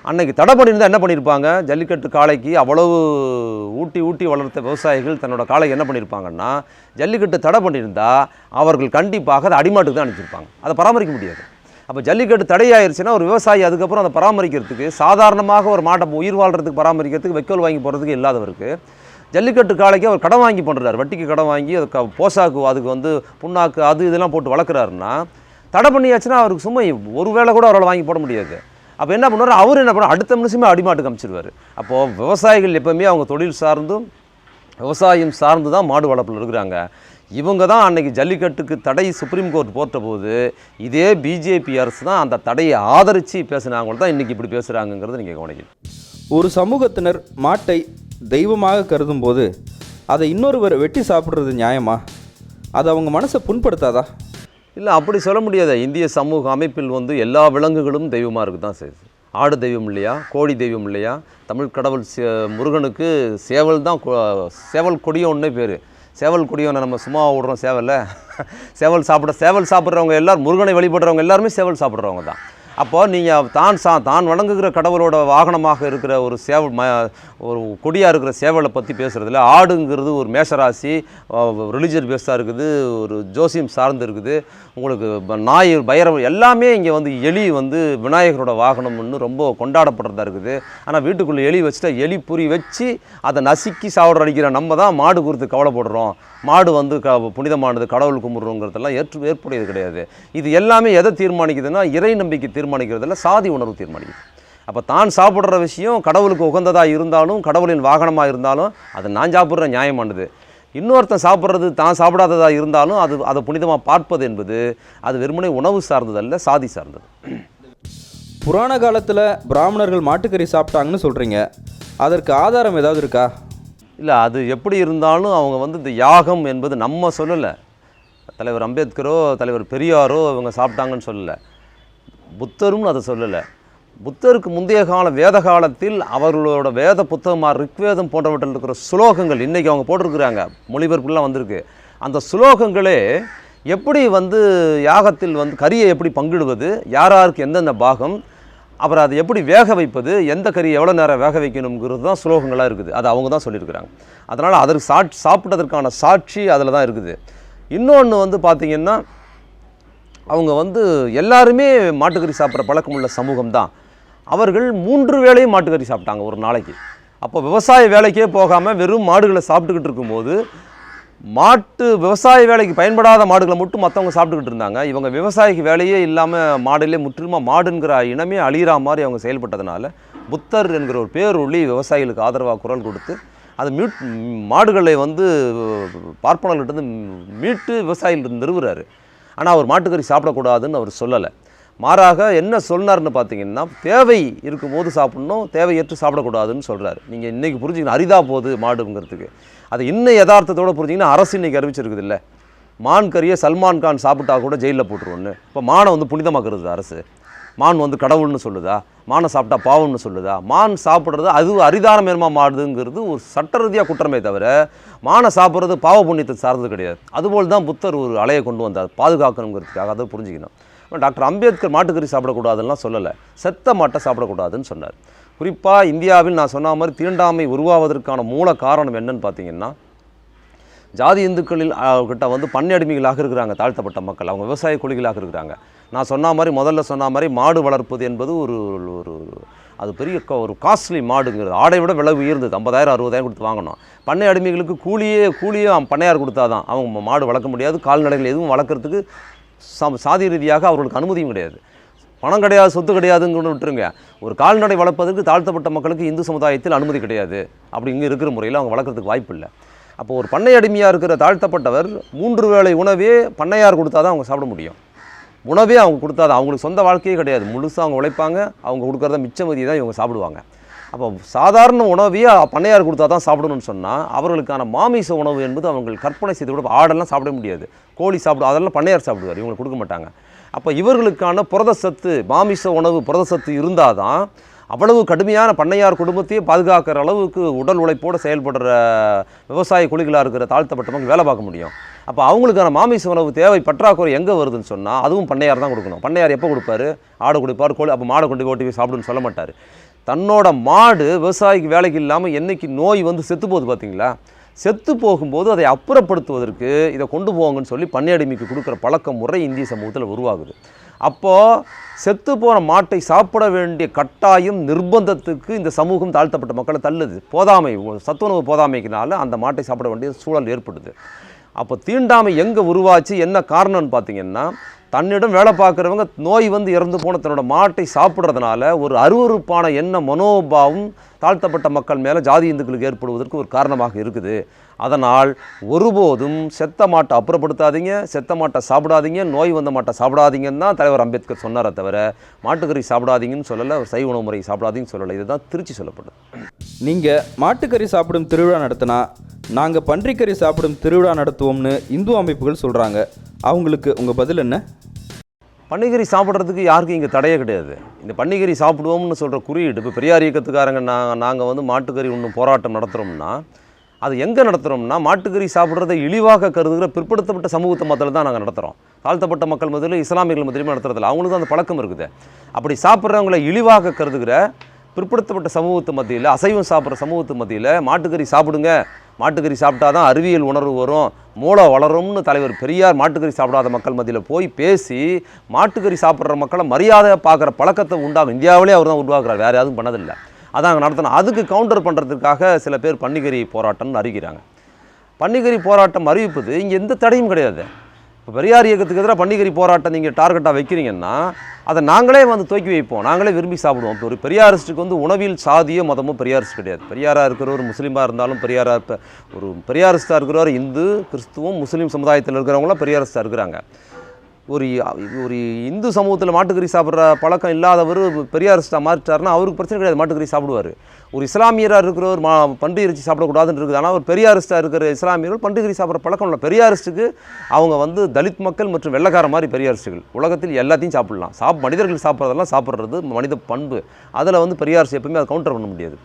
அன்னைக்கு தடை பண்ணியிருந்தால் என்ன பண்ணியிருப்பாங்க ஜல்லிக்கட்டு காளைக்கு அவ்வளவு ஊட்டி ஊட்டி வளர்த்த விவசாயிகள் தன்னோட காளை என்ன பண்ணியிருப்பாங்கன்னா ஜல்லிக்கட்டு தடை பண்ணியிருந்தால் அவர்கள் கண்டிப்பாக அதை அடிமாட்டுக்கு தான் அனுப்பிச்சிருப்பாங்க. அதை பராமரிக்க முடியாது. அப்போ ஜல்லிக்கட்டு தடையாயிருச்சுன்னா ஒரு விவசாயி அதுக்கப்புறம் அதை பராமரிக்கிறதுக்கு சாதாரணமாக ஒரு மாட்டை உயிர் வாழ்கிறதுக்கு பராமரிக்கிறதுக்கு வைக்கோல் வாங்கி போகிறதுக்கு இல்லாதவருக்கு ஜல்லிக்கட்டு காளைக்கு அவர் கடன் வாங்கி பண்ணுறாரு வட்டிக்கு கடன் வாங்கி அது க போசாக்கு அதுக்கு வந்து புண்ணாக்கு அது இதெல்லாம் போட்டு வளர்க்குறாருன்னா தடை பண்ணியாச்சுன்னா அவருக்கு சும்மா ஒரு வேளை கூட அவரால் வாங்கி போட முடியாது. அப்போ என்ன பண்ணுவார்? அவர் என்ன பண்ணுவார்? அடுத்த நிமிஷமே அடிமாட்டுக்கு காமிச்சிருவார். அப்போது விவசாயிகள் எப்போவுமே அவங்க தொழில் சார்ந்தும் விவசாயம் சார்ந்து தான் மாடு வளர்ப்பில் இருக்கிறாங்க. இவங்க தான் அன்றைக்கி ஜல்லிக்கட்டுக்கு தடை சுப்ரீம் கோர்ட் போட்ட போது இதே பிஜேபி அரசு தான் அந்த தடையை ஆதரித்து பேசுனாங்க தான் இன்றைக்கி இப்படி பேசுகிறாங்கங்கிறத நீங்கள் கவனிக்கணும். ஒரு சமூகத்தினர் மாட்டை தெய்வமாக கருதும் போது அதை இன்னொருவர் வெட்டி சாப்பிட்றது நியாயமா? அது அவங்க மனசை புண்படுத்தாதா? இல்லை அப்படி சொல்ல முடியாது. இந்திய சமூக அமைப்பில் வந்து எல்லா விலங்குகளும் தெய்வமாக இருக்கு தான் செய்யுது. ஆடு தெய்வம் இல்லையா? கோழி தெய்வம் இல்லையா? தமிழ் கடவுள் சே முருகனுக்கு சேவல் தான் கொ- சேவல் கொடியோன்னே பேர். சேவல் கொடியோனை நம்ம சும்மா விடுறோம் சேவல்ல. சேவல் சாப்பிட சேவல் சாப்பிட்றவங்க எல்லாரும் முருகனை வழிபடுறவங்க எல்லாருமே சேவல் சாப்பிட்றவங்க தான். அப்போது நீங்கள் தான் சா தான் வணங்குகிற கடவுளோட வாகனமாக இருக்கிற ஒரு சேவல் ம ஒரு கொடியாக இருக்கிற சேவலை பற்றி பேசுகிறதுல ஆடுங்கிறது ஒரு மேஷராசி ரிலிஜியன் பேஸ்டாக இருக்குது ஒரு ஜோசியம் சார்ந்து இருக்குது. உங்களுக்கு ப- நாய் பைரவ எல்லாமே இங்கே வந்து எலி வந்து விநாயகரோட வாகனம்னு ரொம்ப கொண்டாடப்படுறதா இருக்குது. ஆனால் வீட்டுக்குள்ளே எலி வச்சுட்டா எலி புரி வச்சு அதை நசுக்கி சாப்பிட அடிக்கிற நம்ம தான் மாடு குறித்து கவலைப்படுறோம். மாடு வந்து க புனிதமானது கடவுள் கும்பிட்றோங்கிறதெல்லாம் ஏற்று ஏற்புடையது கிடையாது. இது எல்லாமே எதை தீர்மானிக்குதுன்னா இறை நம்பிக்கை தீர்மானிக்கிறதுல சாதி உணர்வு தீர்மானிக்குது. அப்போ தான் சாப்பிட்ற விஷயம் கடவுளுக்கு உகந்ததாக இருந்தாலும் கடவுளின் வாகனமாக இருந்தாலும் அது நான் சாப்பிட்ற நியாயமானது. இன்னொருத்தன் சாப்பிட்றது தான் சாப்பிடாததாக இருந்தாலும் அது அதை புனிதமாக பார்ப்பது என்பது அது வெறுமனே உணவு சார்ந்ததல்ல சாதி சார்ந்தது. புராண காலத்தில் பிராமணர்கள் மாட்டுக்கறி சாப்பிட்டாங்கன்னு சொல்கிறீங்க அதற்கு ஆதாரம் ஏதாவது இருக்கா? இல்லை அது எப்படி இருந்தாலும் அவங்க வந்து இந்த யாகம் என்பது நம்ம சொல்லலை. தலைவர் அம்பேத்கரோ தலைவர் பெரியாரோ இவங்க சாப்பிட்டாங்கன்னு சொல்லலை. புத்தரும் அதை சொல்லலை. புத்தருக்கு முந்தைய கால வேத காலத்தில் அவர்களோட வேத புத்தகமாக ரிக்வேதம் போன்றவற்றில் இருக்கிற சுலோகங்கள் இன்றைக்கி அவங்க போட்டிருக்கிறாங்க. மொழிபெயர்ப்புலாம் வந்திருக்கு. அந்த சுலோகங்களே எப்படி வந்து யாகத்தில் வந்து கரியை எப்படி பங்கிடுவது யார் யாருக்கு எந்தெந்த பாகம் அப்புறம் அதை எப்படி வேக வைப்பது எந்த கறி எவ்வளோ நேரம் வேக வைக்கணுங்கிறது தான் ஸ்லோகங்களாக இருக்குது. அது அவங்க தான் சொல்லியிருக்கிறாங்க. அதனால் அதற்கு சாட் சாப்பிட்டதற்கான சாட்சி அதில் தான் இருக்குது. இன்னொன்று வந்து பார்த்திங்கன்னா அவங்க வந்து எல்லாருமே மாட்டுக்கறி சாப்பிட்ற பழக்கம் உள்ள சமூகம் தான். அவர்கள் மூன்று வேளையும் மாட்டுக்கறி சாப்பிட்டாங்க ஒரு நாளைக்கு. அப்போ விவசாய வேலைக்கே போகாமல் வெறும் மாடுகளை சாப்பிட்டுக்கிட்டு இருக்கும்போது மாட்டு விவசாய வேலைக்கு பயன்படாத மாடுகளை மட்டும் மற்றவங்க சாப்பிட்டுக்கிட்டு இருந்தாங்க. இவங்க விவசாயிக்கு வேலையே இல்லாமல் மாடுலேயே முற்றிலுமாக மாடுங்கிற இனமே அழிகிற மாதிரி அவங்க செயல்பட்டதுனால புத்தர் என்கிற ஒரு பேரொழி விவசாயிகளுக்கு ஆதரவாக குரல் கொடுத்து அது மீட் மாடுகளை வந்து பார்ப்பனர்கிட்ட மீட்டு விவசாயிகள் நிறுவுறாரு. ஆனால் அவர் மாட்டுக்கறி சாப்பிடக்கூடாதுன்னு அவர் சொல்லலை. மாறாக என்ன சொன்னார்னு பார்த்தீங்கன்னா தேவை இருக்கும்போது சாப்பிட்ணும் தேவையற்று சாப்பிடக்கூடாதுன்னு சொல்கிறார் நீங்கள் இன்றைக்கி புரிஞ்சுக்கணும் அரிதா போகுது மாடுங்கிறதுக்கு. அது இன்னும் யதார்த்தத்தோடு புரிஞ்சிங்கன்னா அரசு இன்னைக்கு அறிவிச்சிருக்குது இல்லை மான் கறியை சல்மான் கான் சாப்பிட்டா கூட ஜெயிலில் போட்டுருவோன்னு. இப்போ மானை வந்து புனிதமாக்குறது அரசு? மான் வந்து கடவுள்னு சொல்லுதா? மானை சாப்பிட்டா பாவம்னு சொல்லுதா? மான் சாப்பிட்றது அது அரிதான மேன்மா மாடுதுங்கிறது ஒரு சட்ட ரீதியாக குற்றமே தவிர மானை சாப்பிட்றது பாவ புண்ணியத்தை சார்ந்தது கிடையாது. அதுபோல் தான் புத்தர் ஒரு அலையை கொண்டு வந்தார். பாதுகாக்கணுங்கிறதுக்காக அதை புரிஞ்சுக்கணும். டாக்டர் அம்பேத்கர் மாட்டுக்கறி சாப்பிடக்கூடாதுலாம் சொல்லலை. செத்த மாட்டை சாப்பிடக்கூடாதுன்னு சொன்னார். குறிப்பாக இந்தியாவில் நான் சொன்ன மாதிரி தீண்டாமை உருவாவதற்கான மூல காரணம் என்னன்னு பார்த்தீங்கன்னா ஜாதி இந்துக்களில் ஆ, கிட்ட வந்து பண்ணை அடிமைகளாக இருக்கிறாங்க தாழ்த்தப்பட்ட மக்கள். அவங்க விவசாய குழிகளாக இருக்கிறாங்க. நான் சொன்ன மாதிரி முதல்ல சொன்ன மாதிரி மாடு வளர்ப்பது என்பது ஒரு ஒரு அது பெரிய க- ஒரு காஸ்ட்லி மாடுங்கிறது. ஆடை விட விலை உயர்ந்தது. ஐம்பதாயிரம் அறுபதாயிரம் கொடுத்து வாங்கணும். பண்ணை அடிமைகளுக்கு கூலியே கூலியே அவன் பண்ணையார் கொடுத்தாதான். அவங்க மாடு வளர்க்க முடியாது. கால்நடைகள் எதுவும் வளர்க்குறதுக்கு சா- சாதி ரீதியாக அவர்களுக்கு அனுமதியும் கிடையாது. பணம் கிடையாது சொத்து கிடையாதுங்கன்னு விட்டுருங்க. ஒரு கால்நடை வளர்ப்பதற்கு தாழ்த்தப்பட்ட மக்களுக்கு இந்து சமுதாயத்தில் அனுமதி கிடையாது. அப்படி இங்கே இருக்கிற முறையில் அவங்க வளர்க்குறதுக்கு வாய்ப்பு இல்லை. அப்போ ஒரு பண்ணை அடிமையாக இருக்கிற தாழ்த்தப்பட்டவர் மூன்று வேளை உணவே பண்ணையார் கொடுத்தா தான் அவங்க சாப்பிட முடியும். உணவே அவங்க கொடுத்தாது அவங்களுக்கு சொந்த வாழ்க்கையே கிடையாது. முழுசாக அவங்க உழைப்பாங்க அவங்க கொடுக்குறத மிச்சமதியை தான் இவங்க சாப்பிடுவாங்க. அப்போ சாதாரண உணவையே பண்ணையார் கொடுத்தா தான் சாப்பிடணும்னு சொன்னால் அவர்களுக்கான மாமிச உணவு என்பது அவங்க கற்பனை செய்து கூட ஆடெல்லாம் சாப்பிட முடியாது. கோழி சாப்பிட அதெல்லாம் பண்ணையார் சாப்பிடுவார் இவங்களுக்கு கொடுக்க மாட்டாங்க. அப்போ இவர்களுக்கான புரத சத்து மாமிச உணவு புரத சத்து இருந்தால் தான் அவ்வளவு கடுமையான பண்ணையார் குடும்பத்தையே பாதுகாக்கிற அளவுக்கு உடல் உழைப்போடு செயல்படுற விவசாய குழிகளாக இருக்கிற தாழ்த்தப்பட்டவங்க வேலை பார்க்க முடியும். அப்போ அவங்களுக்கான மாமிச உணவு தேவை பற்றாக்குறை எங்கே வருதுன்னு சொன்னால் அதுவும் பண்ணையார் தான் கொடுக்கணும். பண்ணையார் எப்போ கொடுப்பாரு? ஆடு கொடுப்பார் கோழி அப்போ மாடை கொண்டு ஓட்டி போய் சாப்பிடுன்னு சொல்ல மாட்டார். தன்னோட மாடு விவசாயிக்கு வேலைக்கு இல்லாமல் என்றைக்கு நோய் வந்து செத்து போகுது பார்த்தீங்களா செத்து போகும்போது அதை அப்புறப்படுத்துவதற்கு இதை கொண்டு போங்கன்னு சொல்லி பண்ணையடிமைக்கு கொடுக்குற பழக்க முறை இந்திய சமூகத்தில் உருவாகுது. அப்போது செத்து போகிற மாட்டை சாப்பிட வேண்டிய கட்டாயம் நிர்பந்தத்துக்கு இந்த சமூகம் தாழ்த்தப்பட்ட மக்களை தள்ளுது. போதாமை சத்துணவு போதாமைக்குனால அந்த மாட்டை சாப்பிட வேண்டிய சூழல் ஏற்படுது. அப்போ தீண்டாமை எங்கே உருவாச்சு? என்ன காரணம்னு பார்த்தீங்கன்னா தன்னிடம் வேலை பார்க்குறவங்க நோய் வந்து இறந்து போன தன்னோட மாட்டை சாப்பிட்றதுனால ஒரு அருவருப்பான எண்ண மனோபாவம் தாழ்த்தப்பட்ட மக்கள் மேலே ஜாதி இந்துக்களுக்கு ஏற்படுவதற்கு ஒரு காரணமாக இருக்குது. அதனால் ஒருபோதும் செத்த மாட்டை அப்புறப்படுத்தாதீங்க செத்த மாட்டை சாப்பிடாதீங்க நோய் வந்த மாட்டை சாப்பிடாதீங்கன்னு தான் தலைவர் அம்பேத்கர் சொன்னாரே தவிர மாட்டுக்கறி சாப்பிடாதீங்கன்னு சொல்லலை அவர் சைவ உணவு முறை சாப்பிடாதீங்கன்னு சொல்லலை. இதுதான் திருச்சி சொல்லப்படுது. நீங்கள் மாட்டுக்கறி சாப்பிடும் திருவிழா நடத்தினா நாங்கள் பன்றிக்கறி சாப்பிடும் திருவிழா நடத்துவோம்னு இந்து அமைப்புகள் சொல்கிறாங்க அவங்களுக்கு உங்கள் பதில் என்ன? பன்னிகரி சாப்பிட்றதுக்கு யாருக்கும் இங்கே தடையே கிடையாது. இந்த பன்னிகறி சாப்பிடுவோம்னு சொல்கிற குறியீடு இப்போ பெரியார் இயக்கத்துக்காரங்க நான் நாங்கள் வந்து மாட்டுக்கறி ஒன்றும் போராட்டம் நடத்துகிறோம்னா அது எங்கே நடத்துகிறோம்னா மாட்டுக்கறி சாப்பிட்றதை இழிவாக கருதுகிற பிற்படுத்தப்பட்ட சமூகத்தை மத்தியில் தான் நாங்கள் நடத்துகிறோம் தாழ்த்தப்பட்ட மக்கள் மத்தியில் இஸ்லாமியர்கள் மத்தியிலுமே நடத்துறதில்ல. அவங்களுக்கு அந்த பழக்கம் இருக்குது. அப்படி சாப்பிட்றவங்களை இழிவாக கருதுகிற பிற்படுத்தப்பட்ட சமூகத்து மத்தியில் அசைவம் சாப்பிட்ற சமூகத்து மத்தியில் மாட்டுக்கறி சாப்பிடுங்க மாட்டுக்கறி சாப்பிட்டா தான் அறிவியல் உணர்வு வரும். மூளை வளரும்னு தலைவர் பெரியார் மாட்டுக்கறி சாப்பிடாத மக்கள் மத்தியில் போய் பேசி மாட்டுக்கறி சாப்பிட்ற மக்களை மரியாதை பார்க்குற பழக்கத்தை உண்டாகும் இந்தியாவிலே அவர் தான் உருவாக்குறார் வேறு யாரும் பண்ணதில்லை. அதான் அங்கே நடத்தணும் அதுக்கு கவுண்டர் பண்ணுறதுக்காக சில பேர் பன்னிக்கறி போராட்டம்னு அறிவிக்கிறாங்க பன்னிக்கறி போராட்டம் அறிவிப்பது இங்கே எந்த தடையும் கிடையாது. இப்போ பெரியார் இயக்கத்துக்கு எதிராக பன்னிக்கறி போராட்டம் நீங்கள் டார்கெட்டாக வைக்கிறீங்கன்னா அதை நாங்களே வந்து தூக்கி வைப்போம். நாங்களே விரும்பி சாப்பிடுவோம். இப்போ ஒரு பெரியாரிஸ்ட்டுக்கு வந்து உணவில் சாதியோ மதமோ பெரியாரிஸ்ட் கிடையாது. பெரியாராக இருக்கிறவர் முஸ்லீமாக இருந்தாலும் பெரியாராக இப்போ ஒரு பெரியாரிஸ்டாக இருக்கிறவர் இந்து கிறிஸ்துவம் முஸ்லீம் சமுதாயத்தில் இருக்கிறவங்களாம் பெரியாரிஸ்டாக இருக்கிறாங்க. ஒரு ஒரு இந்து சமூகத்தில் மாட்டுக்கறி சாப்பிட்ற பழக்கம் இல்லாதவர் பெரியாரிஸ்டாக மாறிட்டார்னா அவருக்கு பிரச்சனை கிடையாது. மாட்டுக்கறி சாப்பிடுவார். ஒரு இஸ்லாமியராக இருக்கிறவர் மா பன்றி இறைச்சி சாப்பிடக்கூடாதுன்னு இருக்குது. ஆனால் ஒரு பெரியாரிஸ்டாக இருக்கிற இஸ்லாமியர்கள் பன்றிகறி சாப்பிட்ற பழக்கம் இல்லை. பெரியாரிஸ்ட்டுக்கு அவங்க வந்து தலித் மக்கள் மற்றும் வெள்ளக்கார மாதிரி பெரியாரிஸ்டுகள். உலகத்தில் எல்லாத்தையும் சாப்பிடலாம். சாப் மனிதர்கள் சாப்பிட்றதெல்லாம் சாப்பிட்றது மனித பண்பு. அதில் வந்து பெரியாரிஸ்ட் எப்பவுமே அதை கவுண்டர் பண்ண முடியாது.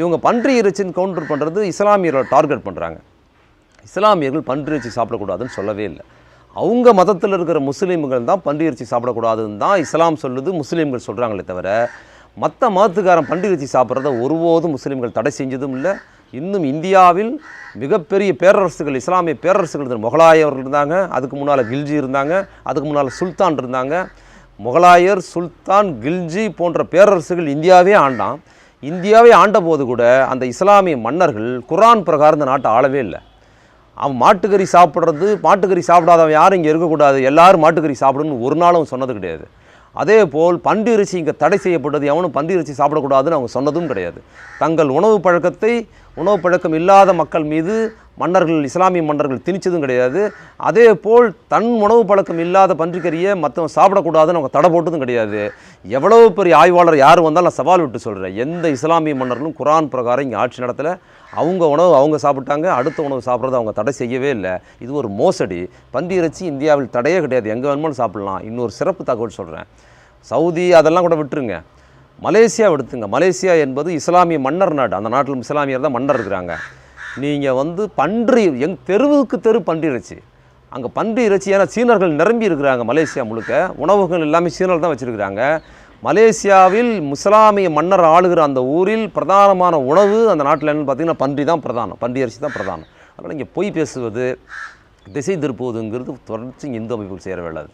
இவங்க பன்றி இறைச்சின்னு கவுண்டர் பண்ணுறது இஸ்லாமியர்களை டார்கெட் பண்ணுறாங்க இஸ்லாமியர்கள் பன்றி இறைச்சி சாப்பிடக்கூடாதுன்னு சொல்லவே இல்லை. அவங்க மதத்தில் இருக்கிற முஸ்லீம்கள் தான் பன்றி இறைச்சி சாப்பிடக்கூடாதுன்னு தான் இஸ்லாம் சொல்லுது முஸ்லீம்கள் சொல்கிறாங்களே தவிர மற்ற மதத்துக்காரன் பண்டிகை இறைச்சி சாப்பிட்றத ஒருபோதும் முஸ்லீம்கள் தடை செஞ்சதும் இல்லை. இன்னும் இந்தியாவில் மிகப்பெரிய பேரரசுகள் இஸ்லாமிய பேரரசுகள் இருந்தாங்க முகலாயர்கள் இருந்தாங்க அதுக்கு முன்னால் கில்ஜி இருந்தாங்க அதுக்கு முன்னால் சுல்தான் இருந்தாங்க. முகலாயர் சுல்தான் கில்ஜி போன்ற பேரரசுகள் இந்தியாவே ஆண்டான். இந்தியாவே ஆண்டபோது கூட அந்த இஸ்லாமிய மன்னர்கள் குரான் பிரகாரம் இந்த நாட்டை ஆளவே இல்லை. அவன் மாட்டுக்கறி சாப்பிட்றது மாட்டுக்கறி சாப்பிடாதவன் யாரும் இங்கே இருக்கக்கூடாது. எல்லோரும் மாட்டுக்கறி சாப்பிடணும்னு ஒரு நாளும் சொன்னது கிடையாது. அதே போல் பன்றி இங்கே தடை செய்யப்பட்டது எவனும் பன்றி சாப்பிடக்கூடாதுன்னு அவங்க சொன்னதும் கிடையாது. தங்கள் உணவு பழக்கத்தை உணவு பழக்கம் இல்லாத மக்கள் மீது மன்னர்கள் இஸ்லாமிய மன்னர்கள் திணிச்சதும் கிடையாது. அதே போல் தன் உணவு பழக்கம் இல்லாத பன்றிக்கறியை மற்றவன் சாப்பிடக்கூடாதுன்னு அவங்க தடை போட்டதும் கிடையாது. எவ்வளவு பெரிய ஆய்வாளர் யார் வந்தாலும் நான் சவால் விட்டு சொல்கிறேன் எந்த இஸ்லாமிய மன்னர்களும் குரான் பிரகாரம் இங்கே ஆட்சி நடத்தலை. அவங்க உணவு அவங்க சாப்பிட்டாங்க அடுத்த உணவு சாப்பிட்றது அவங்க தடை செய்யவே இல்லை. இது ஒரு மோசடி. பன்றி இறைச்சி இந்தியாவில் தடையே கிடையாது. எங்கே வேணுமாலும் சாப்பிடலாம். இன்னொரு சிறப்பு தகவல் சொல்கிறேன் சவுதி அதெல்லாம் கூட விட்டுருங்க. மலேசியா எடுத்துங்க மலேசியா என்பது இஸ்லாமிய மன்னர் நாடு. அந்த நாட்டில் இஸ்லாமியர் தான் மன்னர் இருக்கிறாங்க. நீங்கள் வந்து பன்றி எங் தெருவுக்கு தெரு பன்றி இறைச்சி. அங்கே பன்றி இறைச்சி ஏன்னா சீனர்கள் நிரம்பி இருக்கிறாங்க மலேசியா முழுக்க. உணவுகள் எல்லாமே சீனர்கள் தான் வச்சுருக்கிறாங்க. மலேசியாவில் முஸ்லாமிய மன்னர் ஆளுகிற அந்த ஊரில் பிரதானமான உணவு அந்த நாட்டில் என்னன்னு பார்த்தீங்கன்னா பன்றி தான் பிரதானம். பன்றி அரிசி தான் பிரதானம். அதனால் இங்கே பொய் பேசுவது திசை திருப்புவதுங்கிறது தொடர்ச்சி இந்து அமைப்புகள் சேர வேண்டாது